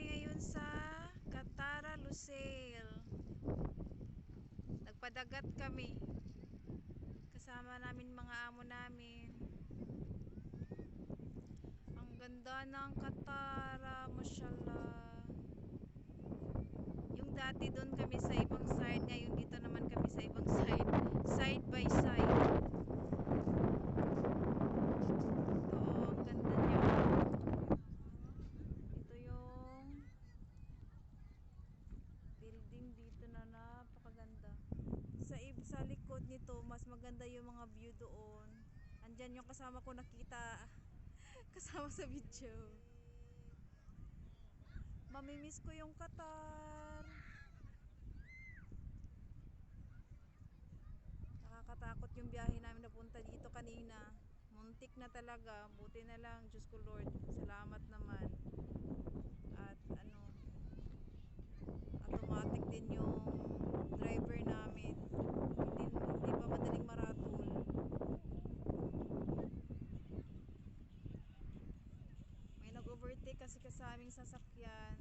kami ngayon sa Katara Lucel. Nagpadagat kami. Kasama namin mga amo namin. Ang ganda ng Katara, mashallah. Yung dati doon kami sa ibang Sa likod nito, mas maganda yung mga view doon. Andyan yung kasama ko nakita kasama sa video. Mamimiss ko yung Qatar. Nakakatakot yung biyahe namin napunta dito kanina. Muntik na talaga. Buti na lang. Diyos ko Lord. Salamat naman. Cavite kasi kasaming sasakyan.